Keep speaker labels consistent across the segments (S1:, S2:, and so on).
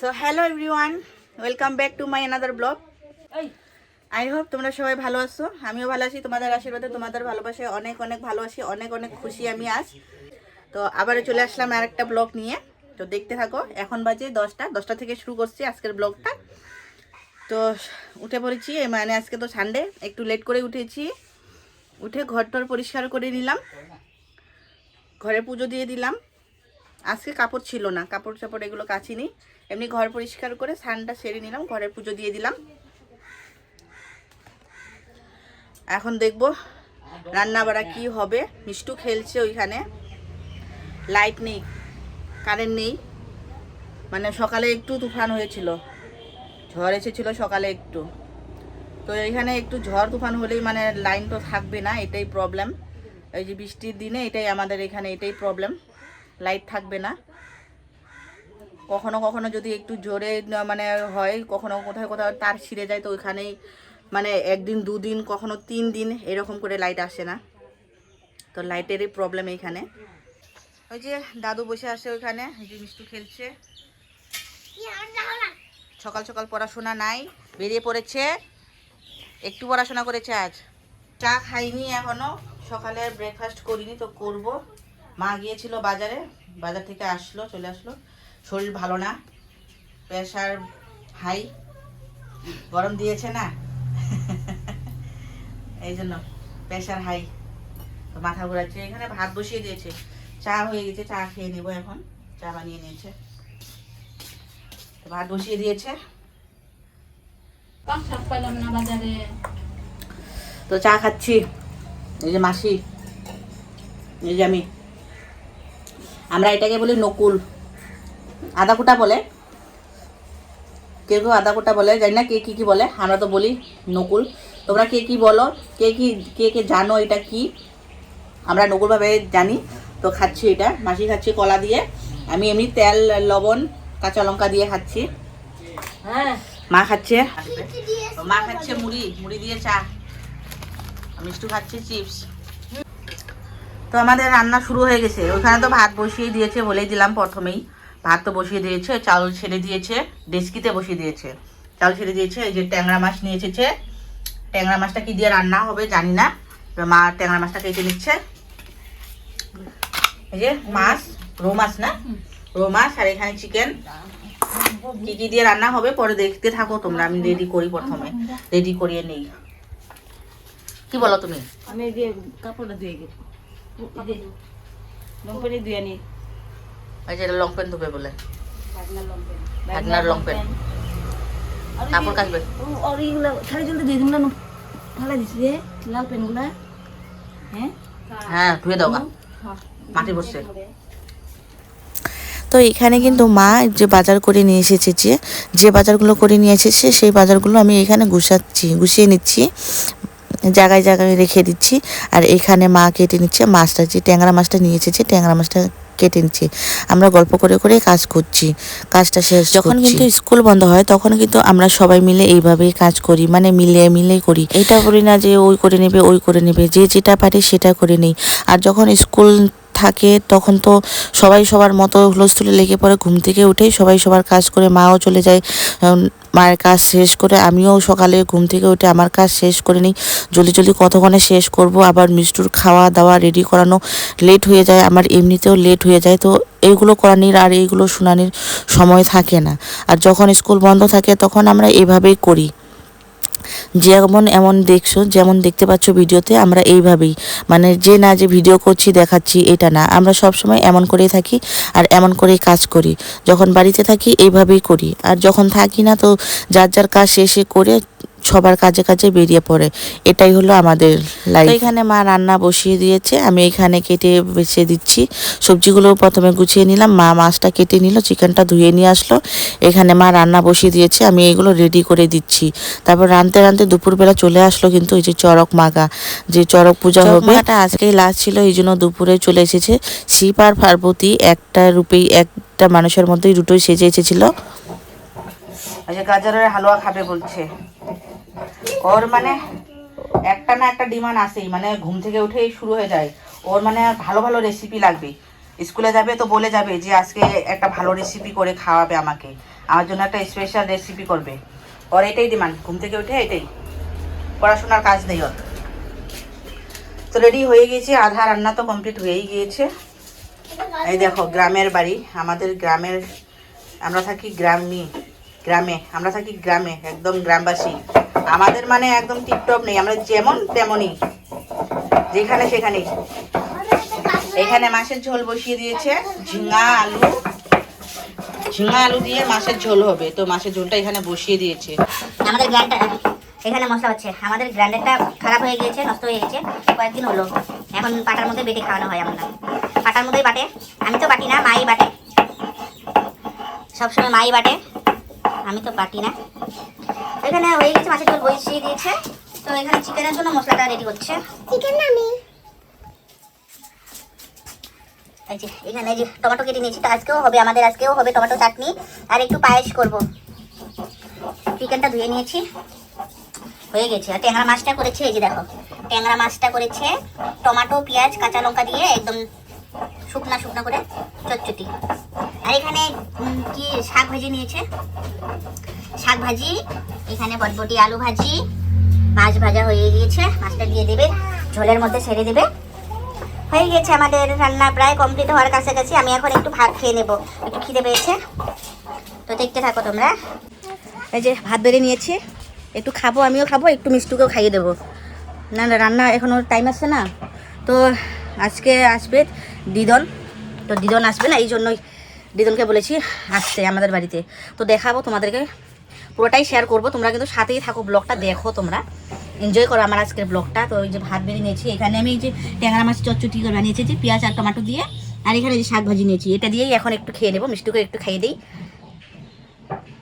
S1: So hello everyone welcome back to my another blog I hope তোমরা সবাই ভালো আছো। আমিও ভালো আছি তোমাদের আশীর্বাদে তোমাদের ভালোবাসে অনেক অনেক ভালো আছি অনেক অনেক খুশি আমি আজ। তো আবারও চলে আসলাম আর একটা ব্লগ নিয়ে। তো দেখতে থাকো এখন বাজে দশটা দশটা থেকে শুরু করছি আজকের ব্লগটা তো উঠে পড়েছি মানে আজকে তো সানডে একটু লেট করে উঠেছি। উঠে ঘরটর পরিষ্কার করে নিলাম। ঘরে পুজো দিয়ে দিলাম। আজকে কাপড় ছিল না, কাপড় চাপড় এগুলো কাচিনি। এমনি ঘর পরিষ্কার করে সানটা সেরে নিলাম, ঘরে পুজো দিয়ে দিলাম। এখন দেখব রান্না বাড়া কি হবে। মিষ্টু খেলছে ওইখানে। লাইট নেই, কারেন্ট নেই। মানে সকালে একটু তুফান হয়েছিল। ঝড় এসেছিল সকালে একটু। তো এইখানে একটু ঝড় তুফান হলেই মানে লাইন তো থাকবে না, এটাই প্রবলেম এই যে বৃষ্টির দিনে এটাই আমাদের এখানে এটাই প্রবলেম লাইট থাকবে না। কখনো কখনো যদি একটু জোরে মানে হয়, কখনো কোথাও কোথাও তার ছিঁড়ে যায়, তো ওইখানেই মানে একদিন, দুদিন, কখনো তিন দিন এরকম করে লাইট আসে না। তো লাইটেরই প্রবলেম এইখানে। ওই যে দাদু বসে আসে ওইখানে যে মিষ্টু খেলছে। সকাল সকাল পড়াশোনা নাই, বেরিয়ে পড়েছে। একটু পড়াশোনা করেছে আজ। চা খাইনি এখনও, সকালে ব্রেকফাস্ট করিনি, তো করব। মা গিয়েছিল বাজারে বাজার থেকে আসলো চলে আসলো। শরীর ভালো না প্রেশার হাই গরম দিয়েছে না? এই জন্য প্রেশার হাই তো মাথা ঘোরাচ্ছে। এখানে ভাত বসিয়ে দিয়েছে। চা হয়ে গেছে চা খেয়ে নেব এখন। চা বানিয়ে নিয়েছে। ভাত বসিয়ে দিয়েছে।
S2: পাঁচ না বাজারে।
S1: তো চা খাচ্ছি। এই যে মাসি এই যে আমি। আমরা এটাকে বলি নকুল। আদা কুটা বলে। কেউ কেউ আদা কুটা বলে জানি না কে কী কী বলে আমরা তো বলি নকুল। তোমরা কে কী বলো কে কী কে কে জানো এটা কি? আমরা নকুলভাবে জানি। তো খাচ্ছি এটা। মাসি খাচ্ছি কলা দিয়ে। আমি এমনি তেল লবণ কাঁচা লঙ্কা দিয়ে খাচ্ছি।
S2: হ্যাঁ।
S1: মা খাচ্ছে। মা খাচ্ছে মুড়ি। মুড়ি দিয়ে চা। মিষ্টু খাচ্ছে চিপস। তো আমাদের রান্না শুরু হয়ে গেছে। ওখানে তো ভাত বসিয়ে দিয়েছে বলেই দিলাম প্রথমেই। ভাত তো বসিয়ে দিয়েছে, চাল ছেড়ে দিয়েছে, ডেস্কিতে বসিয়ে দিয়েছে। চাল ছেড়ে দিয়েছে, এই যে ট্যাংরা মাছ নিয়ে এসেছে। ট্যাংরা মাছটা কি দিয়ে রান্না হবে জানি না। মা ট্যাংরা মাছটা কেটে নিচ্ছে। এই যে মাছ, রো মাছ না? রো মাছ আর এখানে চিকেন। কি কি দিয়ে রান্না হবে পরে দেখতে থাকো তোমরা, আমি রেডি করি প্রথমে। রেডি করিয়ে নেই। কি বলো তুমি?
S2: আমি কাপড়টা দিয়ে গেছি লঙ্কনি দিয়ে নি
S1: যে লং প্যান্ট ধুবে বলে। ভাগনার লং প্যান্ট কাপড় কাচবে
S2: আর এইগুলা খালি জলদি দিয়ে দিন না ভালো দিছি রে লাল পেনগুলা। হ্যাঁ?
S1: হ্যাঁ ধুয়ে দাও গা। মাটি বসছে
S3: তো এখানে কিন্তু মা যে বাজার করে নিয়ে এসেছে যে যে বাজারগুলো করে নিয়ে এসেছে সেই বাজারগুলো আমি এখানে গুছাচ্ছি গুছিয়ে নিচ্ছি। জায়গায় জায়গায় রেখে দিচ্ছি। আর এখানে মা কেটে নিচ্ছে মাছটা যে ট্যাংরা মাছটা নিয়ে এসেছে ট্যাংরা মাছটা কেটে নিচ্ছে। আমরা গল্প করে করে কাজ করছি কাজটা শেষ যখন কিন্তু স্কুল বন্ধ হয় তখন কিন্তু আমরা সবাই মিলে এইভাবেই কাজ করি মানে মিলে মিলে করি। এটা করি না যে ওই করে নেবে ওই করে নেবে যে যেটা পারে সেটা করে নেই। আর যখন স্কুল থাকে, তখন তো সবাই সবার মতো হুলস্থুলে লেগে পড়ে, ঘুম থেকে উঠেই সবাই সবার কাজ করে মাও চলে যায় মায়ের কাজ শেষ করে আমিও সকালে ঘুম থেকে উঠে আমার কাজ শেষ করে নিই, জলদি জলদি কতক্ষণে শেষ করব, আবার মিষ্টুর খাওয়া দাওয়া রেডি করানো লেট হয়ে যায়, আমার এমনিতেও লেট হয়ে যায়, তো এইগুলো করানির আর এইগুলো শুনানির সময় থাকে না। আর যখন স্কুল বন্ধ থাকে, তখন আমরা এভাবেই করি। যেমন এমন দেখছ, যেমন দেখতে পাচ্ছ ভিডিওতে, আমরা এইভাবেই। মানে যে না যে ভিডিও করছি, দেখাচ্ছি, এটা না। আমরা সব সময় এমন করেই থাকি আর এমন করেই কাজ করি। যখন বাড়িতে থাকি, এইভাবেই করি। আর যখন থাকি না, তো যার যার কাজ শেষে করে সবার কাজে কাজে বেরিয়ে পড়ে। এটাই হলো আমাদের লাইফ এখানে মা রান্না বসিয়ে দিয়েছে। আমি এখানে কেটে বেছে দিচ্ছি। সবজিগুলো প্রথমে গুছিয়ে নিলাম। মা মাছটা কেটে নিল চিকেনটা ধুয়ে নিয়ে আসলো। এখানে মা রান্না বসিয়ে দিয়েছে। আমি এগুলো রেডি করে দিচ্ছি। তারপর রানতে রানতে দুপুরবেলা চলে আসলো কিন্তু ওই যে চরক মাগা। যে চরক পূজা হবে। এটা আজকেই লাস্ট ছিল এই জন্য দুপুরে চলে এসেছে। শিব আর পার্বতী একটা রূপেই একটা মানুষের মধ্যেই দুটোই সেজে এসেছিল।
S1: যে গাজরের হালুয়া খাবে বলছে। ওর মানে একটা না একটা ডিমান্ড আসেই মানে ঘুম থেকে উঠেই শুরু হয়ে যায়। ওর মানে ভালো ভালো রেসিপি লাগবে। স্কুলে যাবে তো বলে যাবে যে, আজকে একটা ভালো রেসিপি করে খাওয়াবে আমাকে। আমার জন্য একটা স্পেশাল রেসিপি করবে। ওর এটাই ডিমান্ড, ঘুম থেকে উঠে এটাই। পড়াশোনার কাজ নেই ওর। তো রেডি হয়ে গিয়েছে, আধা রান্না তো কমপ্লিট হয়েই গিয়েছে। এই দেখো, গ্রামের বাড়ি, আমাদের গ্রামের, আমরা থাকি গ্রামে। গ্রামে, আমরা থাকি গ্রামে, একদম গ্রামবাসী। আমাদের মানে একদম টিপটপ নেই, আমরা যেমন তেমনই। যেখানে সেখানে এখানে মাছের ঝোল বসিয়ে দিয়েছে, ঝিঙা আলু। ঝিঙা আলু দিয়ে মাছের ঝোল হবে, তো মাছের ঝোলটা এখানে বসিয়ে দিয়েছে।
S4: আমাদের গ্র্যান্ডার এখানে মশলা হচ্ছে। আমাদের গ্র্যান্ডারটা খারাপ হয়ে গিয়েছে, নষ্ট হয়ে গেছে কয়েকদিন হলো। এখন পাটার মধ্যে বেটে খাওয়ানো হয় আমরা পাটার মধ্যেই বাটে। আমি তো বাটি না, মাই বাটে। সবসময় মাই বাটে। আমি তো বাটি না। এখানে হয়ে গেছে মাছের ঝোল বসিয়ে দিয়েছে। তো এখানে চিকেনের জন্য মশলাটা রেডি হচ্ছে। চিকেন আমি। এই যে এখানে যে টমেটো কেটে নিয়েছি তো আজকেও হবে আমাদের আজকেও হবে টমেটো চাটনি। আর একটু পায়েস করব। চিকেনটা ধুয়ে নিয়েছি। হয়ে গেছে। আর ট্যাংরা মাছটা করেছে এই যে দেখো। ট্যাংরা মাছটা করেছে টমেটো পেঁয়াজ কাঁচা লঙ্কা দিয়ে একদম শুকনা শুকনা করে চটচটি আর এখানে কি শাক ভাজি নিয়েছে? শাক ভাজি, এখানে বটবটি আলু ভাজি, মাছ ভাজা হয়ে গিয়েছে। মাছটা দিয়ে দেবে, ঝোলের মধ্যে ছেড়ে দেবে। হয়ে গেছে আমাদের রান্না প্রায় কমপ্লিট হওয়ার কাছাকাছি। আমি এখন একটু ভাত খেয়ে নেব। একটু খিদে পেয়েছে। তো দেখতে থাকো তোমরা। এই যে ভাত বেড়ে নিয়েছি। একটু খাব, আমিও খাব, একটু মিষ্টুকেও খাইয়ে দেবো। না না, রান্না এখনও টাইম আসছে না। তো আজকে আসবে দিদন। তো দিদন আসবে না, এই জন্যই দিদনকে বলেছি আসতে আমাদের বাড়িতে। তো দেখাবো তোমাদেরকে, পুরোটাই শেয়ার করব। তোমরা কিন্তু সাথেই থাকো ব্লগটা দেখো তোমরা। এনজয় করো আমার আজকের ব্লগটা তো ওই যে ভাত বেড়ে নিয়েছি, এখানে আমি এই যে ট্যাংরা মাছ চচ্চটি করে বানিয়েছি, যে পেঁয়াজ আর টমাটো দিয়ে, আর এখানে যে শাক ভাজি নিয়েছি। এটা দিয়েই এখন একটু খেয়ে নেব, মিষ্টিকে একটু খাইয়ে দিই।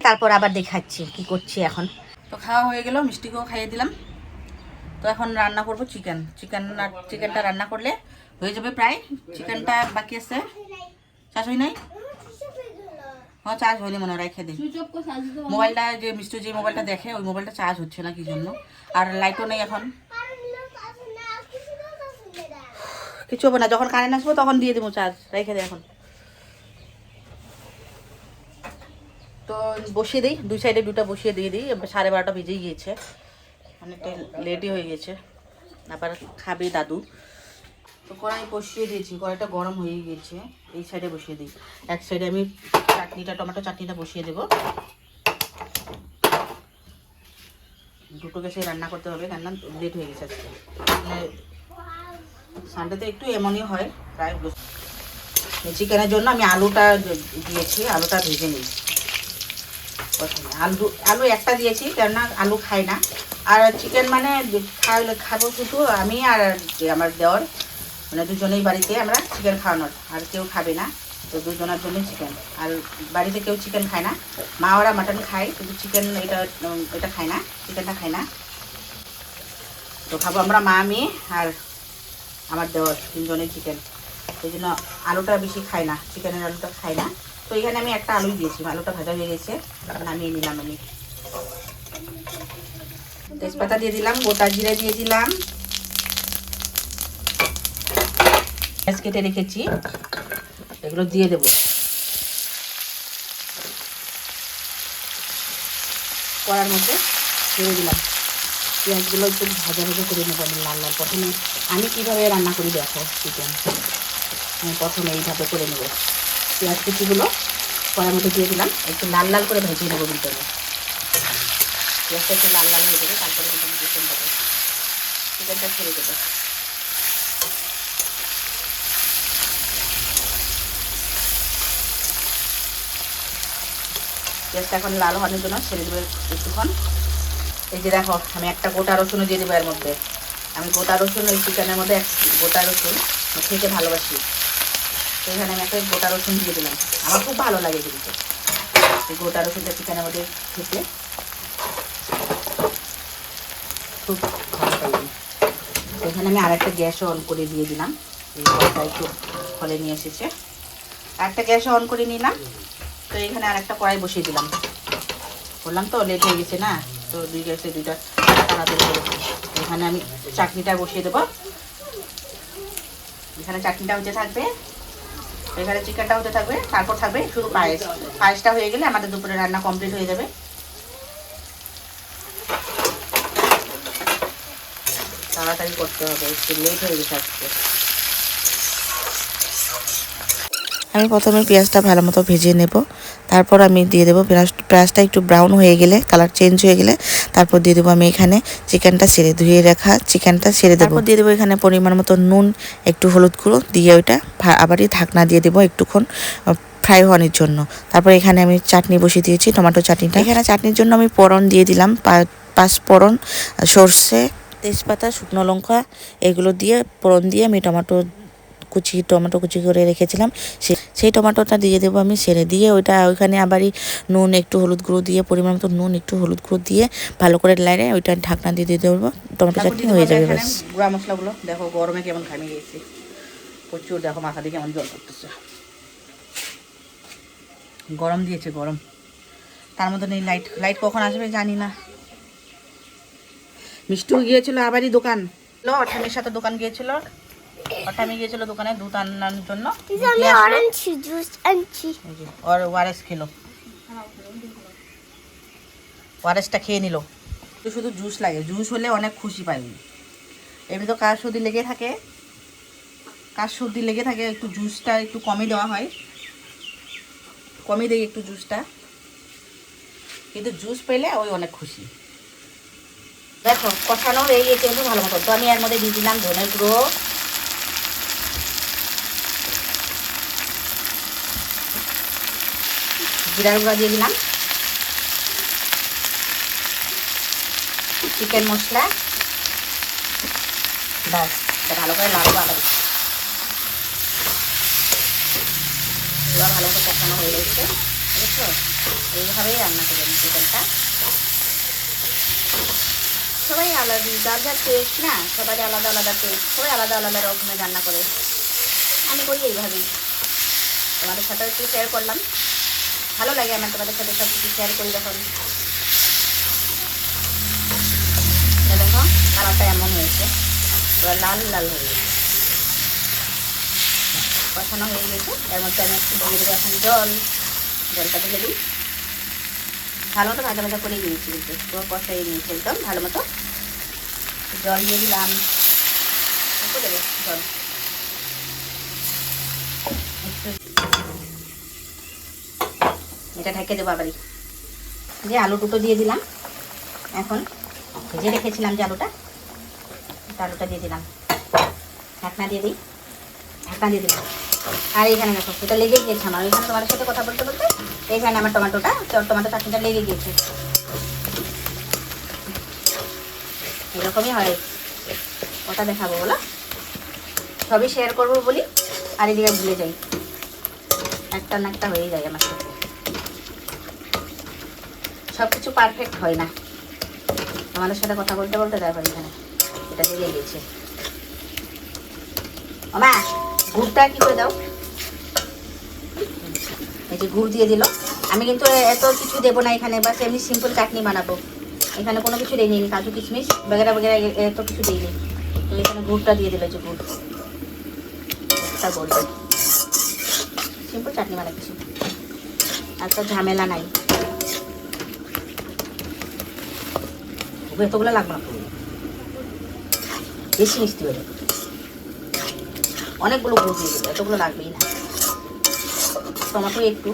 S4: তারপর আবার দেখাচ্ছি কি করছি এখন।
S1: তো খাওয়া হয়ে গেল, মিষ্টিকেও খাইয়ে দিলাম। তো এখন রান্না করব চিকেন। চিকেন চিকেনটা রান্না করলে হয়ে যাবে প্রায়। চিকেনটা বাকি আছে। চাষ হয় নাই? হ্যাঁ চার্জ হয়নি মনে রেখে দিই মোবাইলটা যে মিষ্টি যে মোবাইলটা দেখে ওই মোবাইলটা চার্জ হচ্ছে না কি জন্য? আর লাইটও নেই এখন। কিছু হবে না যখন কারেন্ট আসব তখন দিয়ে দেবো চার্জ রেখে দে এখন। তো বসিয়ে দিই দুই সাইডে দুটো বসিয়ে দিয়ে দিই সাড়ে বারোটা বেজেই গিয়েছে। অনেকটা লেটই হয়ে গেছে। আবার খাবে দাদু। তো কড়াই বসিয়ে দিয়েছি, কড়াইটা গরম হয়ে গিয়েছে এই সাইডে বসিয়ে দিই। এক সাইডে আমি চাটনিটা, টমেটো চাটনিটা বসিয়ে দেবো। দুটো গ্যাসে রান্না করতে হবে রান্না লেট হয়ে গেছে আজকে। সানডেতে একটু এমনই হয়, প্রায় চিকেনের জন্য আমি আলুটা দিয়েছি, আলুটা ভেজে নিই। প্রথমে আলু আলু একটা দিয়েছি, কেননা আলু খাই না। আর চিকেন মানে খাওয়ালে খাব শুধু আমি আর আমার দেওয়ার মানে দুজনেই বাড়িতে আমরা চিকেন খাওয়ানোর, আর কেউ খাবে না, তো দুজনের জন্যই চিকেন আর বাড়িতে কেউ চিকেন খায় না। মা ওরা মাটন খায়, কিন্তু চিকেন এটা এটা খায় না চিকেনটা খায় না। তো খাব আমরা মা মেয়ে আর আমার দেওয়ার তিনজনের চিকেন সেই জন্য আলুটা বেশি খাই না চিকেনের আলুটা খাই না। তো এখানে আমি একটা আলুই দিয়েছি, আলুটা ভাজা হয়ে গেছে নামিয়ে নিলাম আমি। তেজপাতা দিয়ে দিলাম, গোটা জিরে দিয়ে দিলাম। পেঁয়াজ কেটে রেখেছি। এগুলো দিয়ে দেবো। কড়ার মধ্যে ছেড়ে দিলাম। পেঁয়াজগুলো একটু ভাজা ভাজা করে নেব আমি লাল লাল প্রথমে। আমি কীভাবে রান্না করি দেখো চিকেন আমি প্রথমে এইভাবে করে নেব। পেঁয়াজ কুচিগুলো কড়ার মধ্যে দিয়ে দিলাম। একটু লাল লাল করে ভেজে নেব আমি। পেঁয়াজটা একটু লাল লাল হয়ে যাবে, তারপরে চিকেন দেবো চিকেনটা ছেড়ে দেবো। পেঁয়াজটা এখন লাল হওয়ার জন্য ছেড়ে দেবো একটুক্ষণ। এই যে দেখো, আমি একটা গোটা রসুনও দিয়ে দেবো এর মধ্যে। আমি গোটা রসুন ওই চিকেনের মধ্যে এক গোটা রসুন খেতে ভালোবাসি। এখানে আমি একটা গোটা রসুন দিয়ে দিলাম। আমার খুব ভালো লাগে কিন্তু এই গোটা রসুনটা চিকেনের মধ্যে খেতে। খুব ভালো লাগে। এখানে আমি আরেকটা গ্যাসও অন করে দিয়ে দিলাম। এই একটু ফলে নিয়ে এসেছে। আরেকটা গ্যাসও অন করে নিলাম। তো এখানে আর একটা কড়াই বসিয়ে দিলাম। বললাম তো লেট হয়ে গেছে না, তো দুই গ্যাসে দুইটা তাড়াতাড়ি এখানে আমি চাটনিটা বসিয়ে দেবো। এখানে চাটনিটা হতে থাকবে। এখানে চিকেনটা হতে থাকবে, তারপর থাকবে শুধু পায়েস। পায়েসটা হয়ে গেলে আমাদের দুপুরে রান্না কমপ্লিট হয়ে যাবে। তাড়াতাড়ি করতে হবে, একটু লেট হয়ে গেছে আজকে।
S3: আমি প্রথমে পেঁয়াজটা ভালো মতো ভেজে নেব। তারপর আমি দিয়ে দেবো পেঁয়াজ পেঁয়াজটা একটু ব্রাউন হয়ে গেলে কালার চেঞ্জ হয়ে গেলে তারপর দিয়ে দেবো আমি এখানে চিকেনটা ছেড়ে ধুয়ে রাখা চিকেনটা ছেড়ে দেবো। দিয়ে দেবো এখানে পরিমাণ মতো নুন একটু হলুদ গুঁড়ো দিয়ে ওইটা আবারই ঢাকনা দিয়ে দেবো একটুক্ষণ ফ্রাই হওয়ার জন্য। তারপর এখানে আমি চাটনি বসিয়ে দিয়েছি টমেটো চাটনিটা। এখানে চাটনির জন্য আমি পরন দিয়ে দিলাম পাঁচ পরন সর্ষে তেজপাতা শুকনো লঙ্কা এগুলো দিয়ে পরন দিয়ে আমি টমেটো কুচি টমেটো কুচি করে রেখেছিলাম। সেই টমেটোটা দিয়ে দেবো আমি সেরে দিয়ে ওইটা ওইখানে আবারই নুন একটু হলুদ গুঁড়ো দিয়ে পরিমাণ মতো নুন একটু হলুদ গুঁড়ো দিয়ে ভালো করে লাইনে ওইটা ঢাকনা দিয়ে দিয়ে দেবো। টমেটো চাটনি হয়ে যাবে ব্যাস।
S1: গুঁড়া মশলাগুলো দেখো গরমে কেমন ঘামিয়ে গেছি। প্রচুর দেখো মাথা দিয়ে কেমন জল করতেছে গরম দিয়েছে গরম। তার মধ্যে নেই লাইট লাইট কখন আসবে জানি না। মিষ্টিও গিয়েছিল আবারই দোকান। লো অঠামির সাথে দোকান গিয়েছিল। অঠামি গিয়েছিল দোকানে দুধ আনার জন্য। এই ওয়ারেস খেলো। ওয়ারেসটা খেয়ে নিল। তো শুধু জুস লাগে। জুস হলে অনেক খুশি পাই এমনি তো কার সর্দি লেগে থাকে কার সর্দি লেগে থাকে একটু জুসটা একটু কমই দেওয়া হয়। কমই দেয় একটু জুসটা কিন্তু জুস পেলে ওই অনেক খুশি। দেখো কষানো হয়ে গেছে একটু ভালো মতো। তো আমি এর মধ্যে দিয়ে দিলাম ধনের গুঁড়ো। জিরার গুঁড়া দিয়ে দিলাম। চিকেন মশলা। ব্যাস ভালো করে আবার এবার ভালো করে কষানো হয়ে গেছে, বুঝছ? এইভাবেই রান্না করবেন চিকেনটা। সবাই আলাদা, যার যার টেস্ট না সবাই আলাদা আলাদা টেস্ট সবাই আলাদা আলাদা রকমের রান্না করে। আমি করি এইভাবেই। তোমাদের সাথে একটু শেয়ার করলাম। ভালো লাগে আমার, তোমাদের সাথে সব কিছু শেয়ার করি যখন। দেখো, কালারটা এমন হয়েছে। লাল লাল হয়ে গেছে। কষানো হয়ে গেছে। এর মধ্যে আমি একটু দিয়ে দেবো এখন জল। জলটা ঢেলে দিই। ভালো মতো ভাজা ভাজা করে নিয়েছি কিন্তু, পুরো কষাই নিয়েছি একদম ভালো মতো। জল দিয়ে দিলাম। দেবো জল। এটা ঢেকে দেবো আবারই যে আলু দুটো দিয়ে দিলাম, এখন ভেজে রেখেছিলাম যে আলুটা আলুটা দিয়ে দিলাম। ঢাকনা দিয়ে দিই, ঢাকনা দিয়ে দিলাম। আর এইখানে দেখো, এটা লেগে গিয়েছে আমার। ওইখানে তোমার সাথে কথা বলতে বলতে এইখানে আমার টমেটোটা টমেটো চাটনিটা লেগে গিয়েছে। এরকমই হয়। ওটা দেখাবো বলো। সবই শেয়ার করব বলি, আর এদিকে ভুলে যাই। একটা না একটা হয়ে যায় আমার সাথে। সব কিছু পারফেক্ট হয় না। আমাদের সাথে কথা বলতে বলতে দেখো এখানে এটা লেগে গেছে। মা গুড়টা কি করে দাও? এই যে গুড় দিয়ে দিল। আমি কিন্তু এত কিছু দেবো না এখানে, বাস এমনি সিম্পল চাটনি বানাবো। এখানে কোনো কিছু দিইনি কাজু কিশমিশ বেগেরা বেগেরা এত কিছু দিইনি। তো এখানে গুড়টা দিয়ে দিল যে গুড়। একটা বলবে। সিম্পল চাটনি বানাচ্ছি আর তো ঝামেলা নাই। এতগুলো লাগবে না। বেশি মিষ্টি হয়ে যাবে। অনেকগুলো গুড় দিয়ে দেবো, এতগুলো লাগবেই না। টমেটো একটু।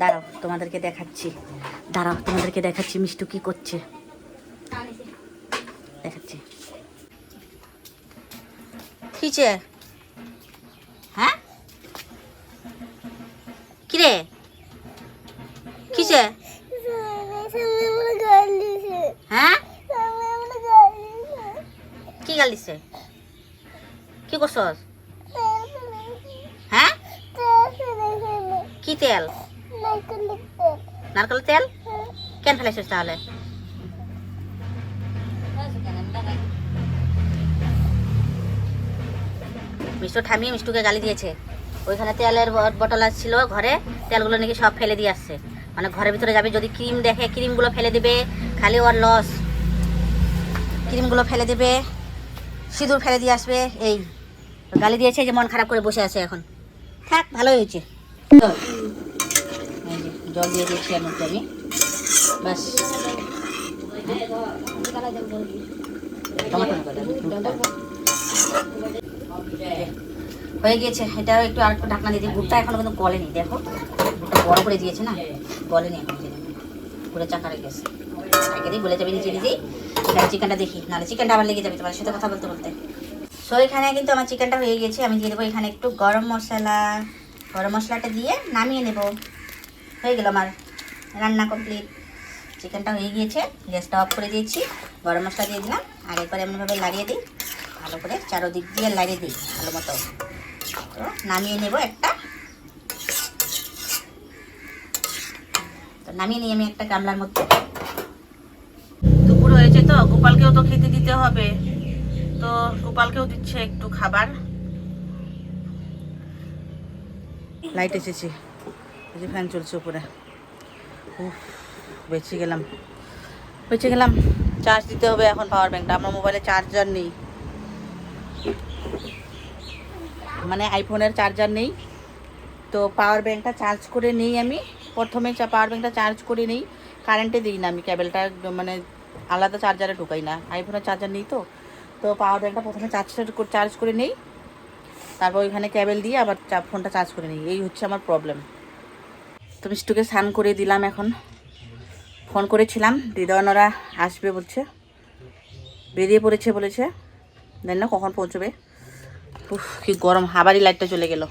S1: দাঁড়াও, তোমাদেরকে দেখাচ্ছি। দাঁড়াও, তোমাদেরকে দেখাচ্ছি মিষ্টু কি করছে। দেখাচ্ছি। কিছে হ্যাঁ? কিরে কিছে হ্যাঁ কি গাল দিছে কি করছস? হ্যাঁ? কি তেল? নারকেল তেল? কেন ফেলাইছিস তাহলে? মিষ্টু ঠামিয়ে মিষ্টুকে গালি দিয়েছে। ওইখানে তেলের বটল ছিল ঘরে, তেলগুলো নাকি সব ফেলে দিয়ে আসছে। মানে ঘরের ভিতরে যাবে যদি ক্রিম দেখে, ক্রিমগুলো ফেলে দেবে, খালি ওর লস ক্রিমগুলো ফেলে দেবে।
S4: সিঁদুর ফেলে দিয়ে আসবে এই গালি দিয়েছে যে মন খারাপ করে বসে আছে এখন। থাক ভালোই হয়েছে। জল দিয়ে দিয়েছি আমি। একটু আমি দাও, দুধটা। হয়ে। গিয়েছে। এটাও একটু আর একটু ঢাকনা দিয়ে দিই। গুড়টা এখনও কিন্তু গলেনি দেখো। বড় করে দিয়েছে না? গলেনি এখন। গুড়ে চাকা রেখে গেছে। দিই গলে যাবে নিচে নিজেই এখানে চিকেনটা দেখি, নাহলে চিকেনটা আবার লেগে যাবে তোমার সাথে কথা বলতে বলতে। সো এখানে কিন্তু আমার চিকেনটা হয়ে গেছে, আমি দিয়ে দেবো এখানে একটু গরম মশলা। গরম মশলাটা দিয়ে নামিয়ে নেব। হয়ে গেল আমার রান্না কমপ্লিট চিকেনটা হয়ে গিয়েছে, গ্যাসটা অফ করে দিয়েছি, গরম মশলা দিয়ে দিলাম, আর একবার এমনভাবে লাগিয়ে দিই, ভালো করে চারোদিক দিয়ে লাগিয়ে দিই, ভালো মতো। তো নামিয়ে নেব একটা। নামিয়ে নিই আমি একটা গামলার মধ্যে।
S1: দুপুর হয়েছে তো, গোপালকেও তো খেতে দিতে হবে। তো গোপালকেও দিচ্ছে একটু খাবার। লাইট এসেছে। যে ফ্যান চলছে উপরে। বেঁচে গেলাম। বেঁচে গেলাম। চার্জ দিতে হবে এখন পাওয়ার ব্যাংকটা আমার মোবাইলে চার্জার নেই। মানে আইফোনের চার্জার নেই। তো পাওয়ার ব্যাংকটা চার্জ করে নেই আমি। প্রথমে পাওয়ার ব্যাঙ্কটা চার্জ করে নেই কারেন্টে দিই না আমি ক্যাবেলটা মানে আলাদা চার্জারে ঢুকাই না। আইফোনের চার্জার নেই তো তো পাওয়ার ব্যাংকটা প্রথমে চার্জ চার্জ করে নেই, তারপর ওইখানে ক্যাবেল দিয়ে আবার ফোনটা চার্জ করে নিই, এই হচ্ছে আমার প্রবলেম তো মিষ্টুকে স্নান করে দিলাম এখন। ফোন করেছিলাম দিদনরা আসবে বলছে। বেরিয়ে পড়েছে বলেছে। দেন না কখন পৌঁছবে। উফ, কি গরম, হাবারই লাইটটা চলে গেল।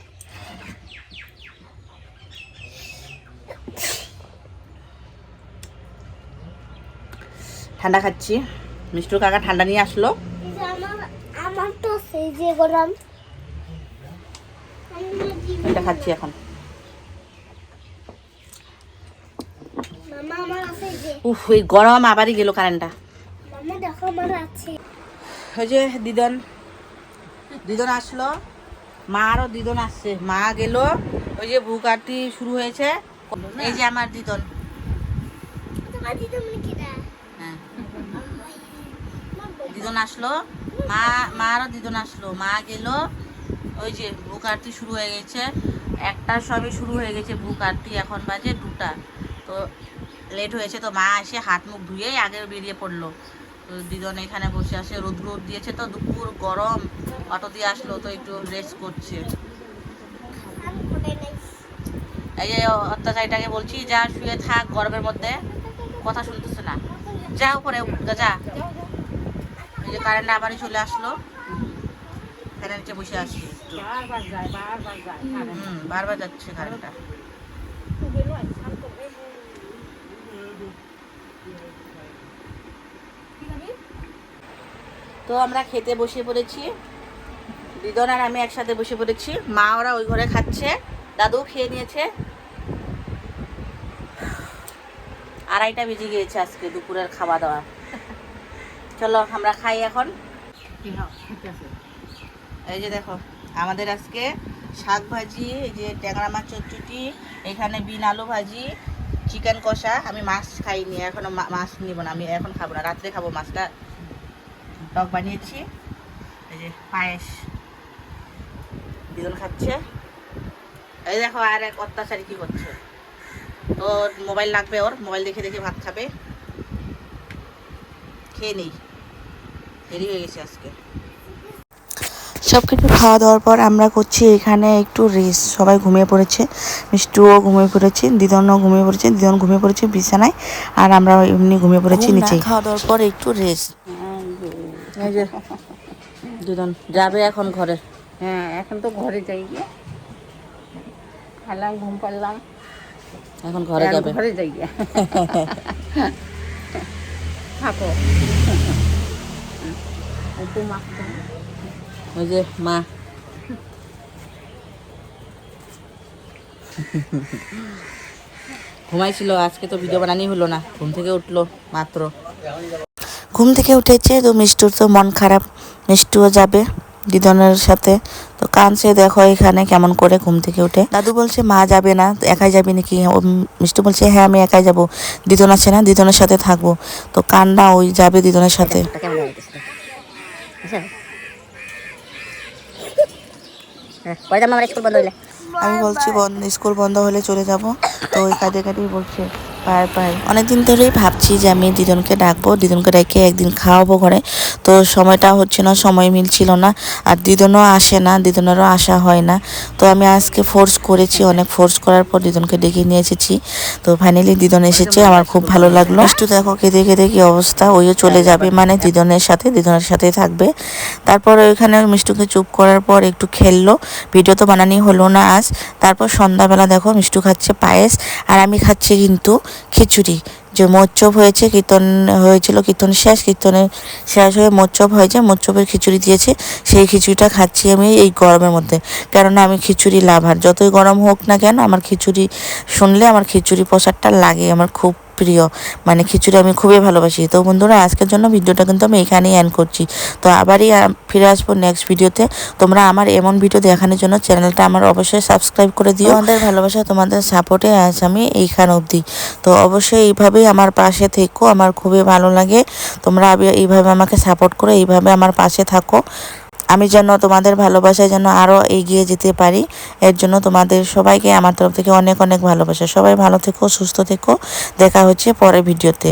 S1: ঠান্ডা খাচ্ছি। মিষ্টুর কাকা ঠান্ডা নিয়ে আসলো। খাচ্ছি এখন। উফ, এই গরম আবারই গেল কারেন্টটা ওই যে দিদন। দিদন আসলো। মা আরও দিদন আসছে। মা গেল। ওই যে বুকাটি শুরু হয়েছে। এই যে আমার দিদন
S5: তোমার দিদি মনে কি না
S1: হ্যাঁ দিদন আসলো, মা, মারও দিদন আসলো। মা গেল, ওই যে বুক আরতি শুরু হয়ে গেছে। একটা সবে শুরু হয়ে গেছে বুক আরতি, এখন বাজে দুটা। তো লেট হয়েছে, তো মা এসে হাত মুখ ধুয়েই আগে বেরিয়ে পড়ল। তো দিদন এখানে বসে আসে রোদ রোদ দিয়েছে তো, দুপুর গরম, অটো দিয়ে আসলো, তো একটু রেস্ট করছে। এই যে অত্যাচারীটাকে বলছি, যা শুয়ে থাক গরমের মধ্যে, কথা শুনতেছে না। যা উপরে যা। যে কারেন্ট আবারই চলে আসলো নিচে বসে হুম বারবার যাচ্ছে কারেন্টটা তো আমরা খেতে বসে পড়েছি। দিদন আর আমি একসাথে বসে পড়েছি। মা ওরা ওই ঘরে খাচ্ছে। দাদু খেয়ে নিয়েছে। আড়াইটা বেজে গিয়েছে আজকে দুপুরের খাওয়া দাওয়া। চলো আমরা খাই এখন। এই যে দেখো আমাদের আজকে শাক ভাজি এই যে ট্যাংরা মাছ চচ্চুটি এখানে বিন আলু ভাজি চিকেন কষা। আমি মাছ খাইনি এখনও মা- মাছ নিব না আমি এখন খাব না রাত্রে খাব মাছটা। টক বানিয়েছি এই যে পায়েস। দুজন খাচ্ছে। এই দেখো আর এক অত্যাচারী কি করছে? ওর মোবাইল লাগবে ওর মোবাইল দেখে দেখে ভাত খাবে। খেয়ে নেই। দেরি হয়ে গেছে আজকে।
S3: সব কিছু খাওয়া দাওয়ার পর আমরা করছি এখানে একটু রেস্ট সবাই ঘুমিয়ে পড়েছে। মিষ্টুও ঘুমিয়ে পড়েছে দিদনও ঘুমিয়ে পড়েছে দিদন ঘুমিয়ে পড়েছে বিছানায় আর আমরা এমনি ঘুমিয়ে পড়েছি নিচে খাওয়া দাওয়ার পর একটু রেস্ট।
S1: দুজন যাবে এখন ঘরে।
S2: হ্যাঁ এখন তো ঘরে যাই গিয়ে। খেলাম ঘুম পারলাম
S1: এখন ঘরে যাবে।
S2: ঘরে যাই গিয়ে। থাকো।
S1: ওই যে মা। ঘুমাইছিল আজকে তো ভিডিও বানানি হলো না। ঘুম থেকে উঠল মাত্র।
S3: ঘুম থেকে উঠেছে তো মিষ্টুর তো মন খারাপ। মিষ্টুও যাবে। দিদনের সাথে। তো কাঁদছে দেখো এখানে কেমন করে ঘুম থেকে উঠে। দাদু বলছে মা যাবে না একাই যাবে নাকি? মিষ্টু বলছে হ্যাঁ আমি একাই যাব। দিদন আছে না? দিদনের সাথে থাকব। তো কান্না ওই যাবে দিদনের সাথে।
S4: লাগতেছে হ্যাঁ
S3: আমি বলছি বন্ধ স্কুল বন্ধ হলে চলে যাব। তো ওই কাঁদে কাঁদেই বলছে পায় পায়। অনেকদিন ধরেই ভাবছি যে আমি দিদনকে ডাকবো। দিদনকে ডেকে একদিন খাওয়াবো ঘরে। তো সময়টা হচ্ছে না, সময় মিলছিল না আর দিদনও আসে না, দিদনেরও আসা হয় না। তো আমি আজকে ফোর্স করেছি, অনেক ফোর্স করার পর দিদনকে ডেকে নিয়ে এসেছি। তো ফাইনালি দিদন এসেছে, আমার খুব ভালো লাগল। একটু দেখো কেঁদে কেঁদে কি অবস্থা, ওইও চলে যাবে মানে দিদনের সাথে দিদনের সাথে থাকবে। তারপর ওইখানে মিষ্টুকে চুপ করার পর একটু খেললো। ভিডিও তো বানানি হলো না আজ। তারপর সন্ধ্যাবেলা দেখো মিষ্টু খাচ্ছে পায়েস, আর আমি খাচ্ছি কিন্তু খিচুড়ি। যে মোচ্চপ হয়েছে, কীর্তন হয়েছিল, কীর্তন শেষ কীর্তনের শেষ হয়ে মোচ্চপ হয়েছে মোচ্চপের খিচুড়ি দিয়েছে, সেই খিচুড়িটা খাচ্ছি আমি এই গরমের মধ্যে। কেননা আমি খিচুড়ি লাভার। যতই গরম হোক না কেন, আমার খিচুড়ি শুনলে, আমার খিচুড়ি প্রসাদটা লাগে, আমার খুব প্রিয়। মানে খিচুড়ি আমি খুবই ভালোবাসি। তো বন্ধুরা, আজকের জন্য ভিডিওটা কিন্তু আমি এখানেই এন্ড করছি। তো আবারই ফিরে আসব নেক্সট ভিডিওতে। তোমরা আমার এমন ভিডিও দেখানোর জন্য চ্যানেলটা আমার অবশ্যই সাবস্ক্রাইব করে দিও। আমাদের ভালোবাসা, তোমাদের সাপোর্টে আজ আমি এইখান অবধি। তো অবশ্যই এইভাবেই আমার পাশে থেকো, আমার খুবই ভালো লাগে। তোমরা এইভাবে আমাকে সাপোর্ট করো, এইভাবে আমার পাশে থাকো। আমি যেন তোমাদের ভালোবাসায় যেন আরও এগিয়ে যেতে পারি। এর জন্য তোমাদের সবাইকে আমার তরফ থেকে অনেক অনেক ভালোবাসা। সবাই ভালো থেকো, সুস্থ থেকো। দেখা হচ্ছে পরের ভিডিওতে।